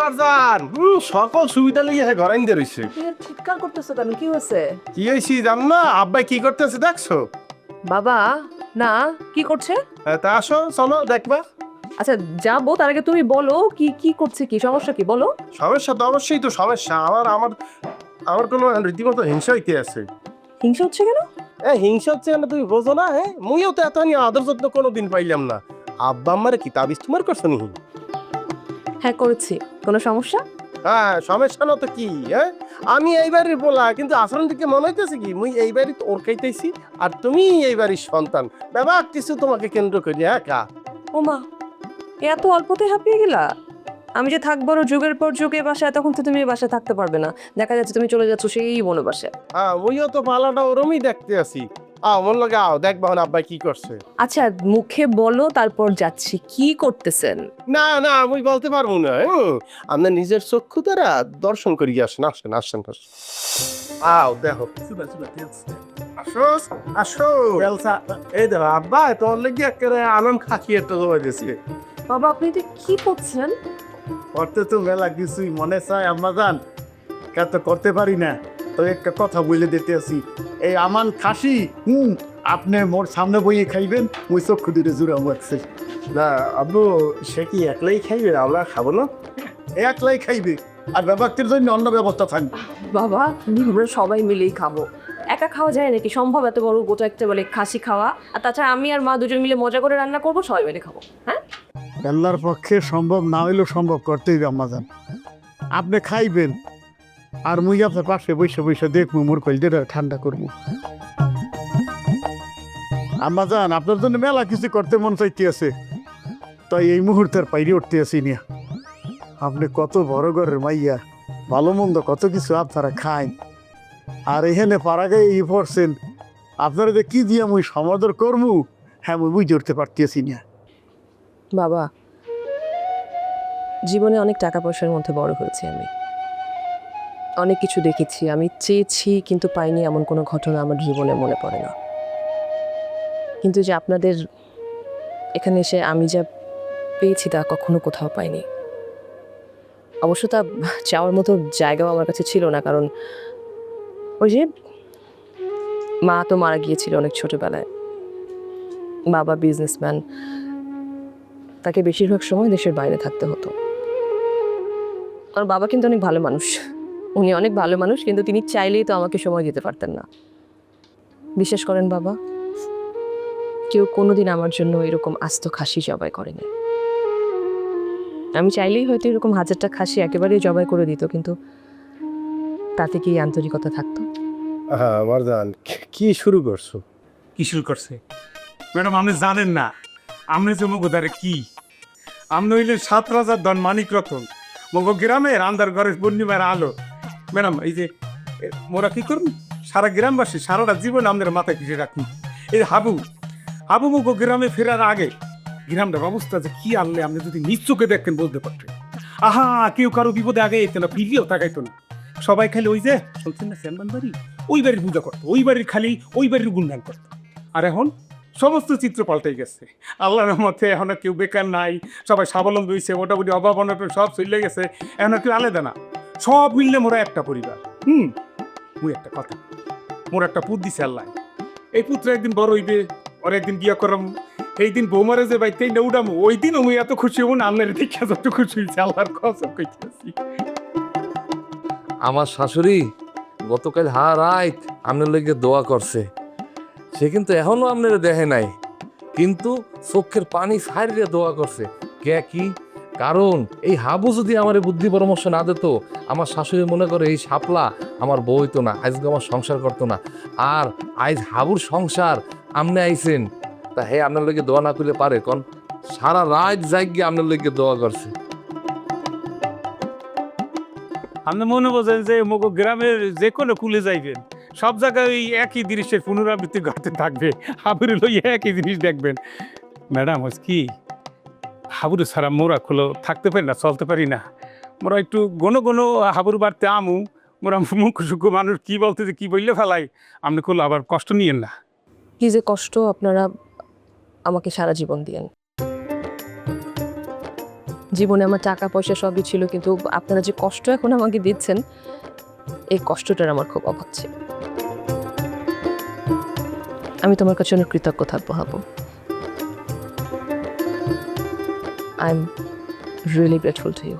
মারজান সকল সুবিধা লিয়ে ঘর আইন রইছে। চিৎকার করতেছো কেন? কি হয়েছে? কি হয়েছি জান না? আব্বাই কি করতেছে দেখছ? বাবা না কি করছে? হ্যাঁ, তা আসো চলো দেখবা। আচ্ছা যাব তার আগে তুমি বলো কি কি করছে কি? সমস্যা কি? বলো। সমস্যা তো অবশ্যই তো সমস্যা। আমার আমার আমার কোনো রীতিমতো হিংসা হইতে আছে। হিংসা হচ্ছে কেন? এ হিংসা হচ্ছে না তুমি বোঝো না হ্যাঁ মুইও তো এত আদর যত্ন কোনোদিন পাইলাম না। আব্বা আমার কি তাবিজ তোমার করছ নি হ্যাঁ করেছি। কোনো সমস্যা? হ্যাঁ সমস্যা না তো কি হ্যাঁ? আমি এইবারই বলা কিন্তু আচরণ থেকে মনে হইতেছে কি মুই এইবারই ওর খাইতেছি আর তুমি এইবারই সন্তান। বাবা কিছু তোমাকে কেন্দ্র করি হ্যাঁ কা? ও মা এত অল্পতে হাঁপিয়ে গেলা? আমি যে থাকব যুগের পর যুগে বাসায় তখন তো তুমি এই বাসায় থাকতে পারবে না। দেখা যাচ্ছে তুমি চলে যাচ্ছ সেই বাসায় হ্যাঁ মুইও তো পালাটা ওরমই দেখতে আছি। আও মন লাগে আও দেখবা হন আব্বাই কি করছে। আচ্ছা মুখে বলো তারপর যাচ্ছি। কি করতেছেন? না না আমি বলতে পারব না। আপনার নিজের চক্ষু দ্বারা দর্শন করি আসেন আসেন আসেন আসেন। আও দেখো। আসো আসো। এই দেখো আব্বা তোর লেগে একেবারে আনাম খাকি একটা জমা দিয়েছি। বাবা আপনি এটা কি করছেন? করতে তো মেলা কিছুই মনে চায় আম্মা জান। কে তো করতে পারি না। তো একটা কথা বলে দিতে আছি। এই আমান খাসি হুম আপনি মোর সামনে বইয়ে খাইবেন ওই চক্ষু দুটো জুড়ে লাগছে না আব্বু সে কি একলাই খাইবে? আমরা খাব না? একলাই খাইবে আর ব্যবহারের জন্য অন্য ব্যবস্থা থাকবে। বাবা আমরা সবাই মিলেই খাব। একা খাওয়া যায় নাকি? সম্ভব এত বড় গোটা একটা বলে খাসি খাওয়া? আর তাছাড়া আমি আর মা দুজন মিলে মজা করে রান্না করব সবাই মিলে খাব হ্যাঁ? আল্লাহর পক্ষে সম্ভব না হইলেও সম্ভব করতেই হবে আম্মা জান। আপনি খাইবেন আর মুই আপনার পাশে বসে বসে দেখব মোর কলজেটা ঠান্ডা করব আম্মা জান, আপনার জন্য মেলা কিছু করতে মন চাইতে আছে তাই এই মুহূর্তের পাইরে উঠতে আছি নিয়া আপনি কত বড় ঘরের মাইয়া, ভালো মন্দ কত কিছু আপনারা খান আর এখানে পাড়াগায় ই পড়ছেন, আপনারা যে কি দিয়ে মুই সমাদর করব হ্যাঁ মুই বুঝে উঠতে পারতেছি না। বাবা, জীবনে অনেক টাকা পয়সার মধ্যে বড় হয়েছি আমি। অনেক কিছু দেখেছি। আমি চেয়েছি কিন্তু পাইনি এমন কোনো ঘটনা আমার জীবনে মনে পড়ে না। কিন্তু যে আপনাদের এখানে এসে আমি যা পেয়েছি তা কখনো কোথাও পাইনি। অবশ্য তা চাওয়ার মতো জায়গাও আমার কাছে ছিল না, কারণ ওই যে মা তো মারা গিয়েছিল অনেক ছোটবেলায়। বাবা বিজনেসম্যান তাকে বেশিরভাগ সময় দেশের বাইরে থাকতে হতো। আমার বাবা কিন্তু অনেক ভালো মানুষ। উনি অনেক ভালো মানুষ কিন্তু তিনি চাইলেই তো আমাকে সময় দিতে পারতেন না। বিশ্বাস করেন বাবা কেউ কোনোদিন আমার জন্য এরকম আস্ত খাসি জবাই করেনি। আমি চাইলেই হয়তো এরকম হাজারটা খাসি একেবারেই জবাই করে দিত কিন্তু তাতে কি আন্তরিকতা থাকতো? হ্যাঁ মারজান কি শুরু করছ? কি শুরু করছে? ম্যাডাম আপনি জানেন না আপনি যে মগোদারে কি? আপনি হইলেন সাত রাজার দন মানিক রতন। মগ গ্রামের আন্দার ঘরের পূর্ণিমার আলো। ম্যাডাম, এই যে মোরা কি করুন সারা গ্রামবাসী, সারাটা জীবন আমাদের মাথায় কিছু রাখুন। এই হাবু হাবু মগ গ্রামে ফেরার আগে গ্রামটার অবস্থা যে কি আনলে আপনি যদি নিজ চোখে দেখতেন বলতে পারতেন। আহা, কেউ কারও বিপদে আগে যেত না, ফিরিয়েও তাকাইতো না। সবাই খালি ওই যে, শুনছেন না শ্যামবান বাড়ি? ওই বাড়ির পূজা করতো, ওই বাড়ির খালি, ওই বাড়ির গুণগান করতো। আর এখন সমস্ত চিত্র পাল্টে গেছে। আল্লাহর রহমতে এখন কেউ বেকার নাই, সবাই স্বাবলম্বী হয়েছে মোটামুটি অভাব অনটন সব চলে গেছে, এখন কেউ আলাদা না। সব মিললে মোরা একটা পরিবার। হুম? মুই একটা কথা। মোর একটা পুত দিছে আল্লাহ। এই পুত্র একদিন বড় হইবে, ওর একদিন বিয়ে করাম। এই দিন বৌমারে যে বাইতে না উড়ামু, ওই দিন আমি এত খুশি হব না আপনার দেখে যত খুশি হয়েছে আল্লাহর কসম কইতেছি। আমার শাশুড়ি গতকাল হা রাত আপনার লেগে দোয়া করছে। সে কিন্তু এখনও আপনার দেখে নাই। কিন্তু চোখের পানি সারিয়ে দোয়া করছে। কে, কি? কারণ এই হাবু যদি আমার বুদ্ধি পরামর্শ না দিত, আমার শাশুড়ি মনে করে এই শাপলা আমার বউ হইতো না, আজকে আমার সংসার করতো না। আর আজ হাবুর সংসার আমনে আইছেন, তা হে আপনার লেগে দোয়া না করলে পারে কারণ সারা রাত জাগিয়ে আপনার লেগে দোয়া করছে। আপনি মনে বোঝেন যে মগো গ্রামের যে কোনো কুলে যাইবেন, সব জায়গায় ওই একই দৃশ্যের পুনরাবৃত্তি ঘটতে থাকবে, হাবুরে লই একই জিনিস দেখবেন। ম্যাডাম কি? হাবুরে ছাড়া মোরা খুলো, থাকতে পারি না, চলতে পারি না। মোরা একটু গনো গনো হাবুর বাড়তে আমু। মোরা মুখ সুখ মানুষ, কি বলতে যে কি বললে ফেলাই? আপনি খুলো, আবার কষ্ট নিয়েন না। কি যে কষ্ট, আপনারা আমাকে সারা জীবন দিয়েন। জীবনে আমার টাকা, পয়সা সবই ছিল, কিন্তু আপনারা যে কষ্ট এখন আমাকে দিচ্ছেন, এই কষ্টটার আমার খুব অভাব ছিল। আমি তোমার কাছে অনেক কৃতজ্ঞ থাকব, Habu. I am really grateful to you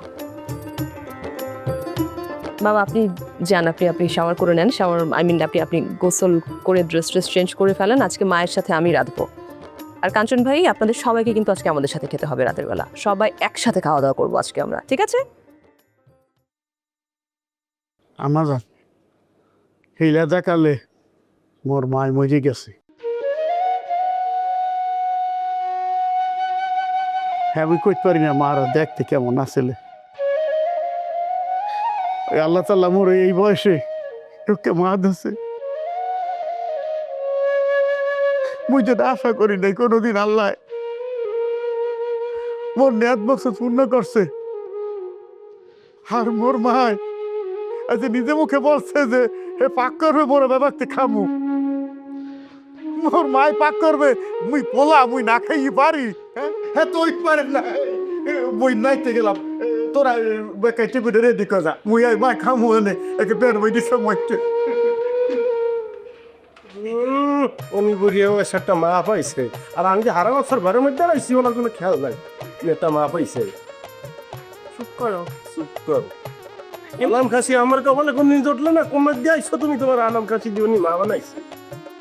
বাবা আপনি যান আপনি আপনি শাওয়ার করে নেন। শাওয়ার আই মিন আপনি আপনি গোসল করে ড্রেস ট্রেস চেঞ্জ করে ফেলেন। আজকে মায়ের সাথে আমি রাঁধবো। আর কাঞ্চন ভাই আপনাদের সবাইকে কিন্তু আজকে আমাদের সাথে খেতে হবে রাতের বেলা। সবাই একসাথে খাওয়া দাওয়া করব আজকে আমরা ঠিক আছে? আমার হিলা দেখালে মোর মায় মজে গেছে। হ্যাঁ আমি কইতে পারি না মার দেখতে কেমন আসলে। আল্লাহ তাল্লাহ মোর এই বয়সে তোকে মা ধসে মুই যেটা আশা করি নাই কোনোদিন আল্লাহ মোর নেয়াত বক্স পূর্ণ করছে। আর মোর মায় আচ্ছা নিজে মুখে বলছে যে হে পাক করবে বড় ব্যাপারতে খামু। মোর মায় পাক করবে, মুই পোলা, মুই না খাই পারি হ্যাঁ? হ্যাঁ তো ওই পারে না। মুই নাইতে গেলাম। তোরা বেকাই টিপে রেডি করা মুই আই মা খামু এনে একে বের বই দিছে মইতে উম, উনি বুড়িয়েও একটা মা পাইছে। আর আমি যে হারা বছর ঘরের মধ্যে রাখছি ওনার কোনো খেয়াল নাই। একটা মা পাইছে। চুপ করো। চুপ কর। আনাম খাসি আমার কপালে কোনদিন জুটলো না? কোন দিয়ে আইসো তুমি তোমার আনাম খাসি উনি মা বানাইছে।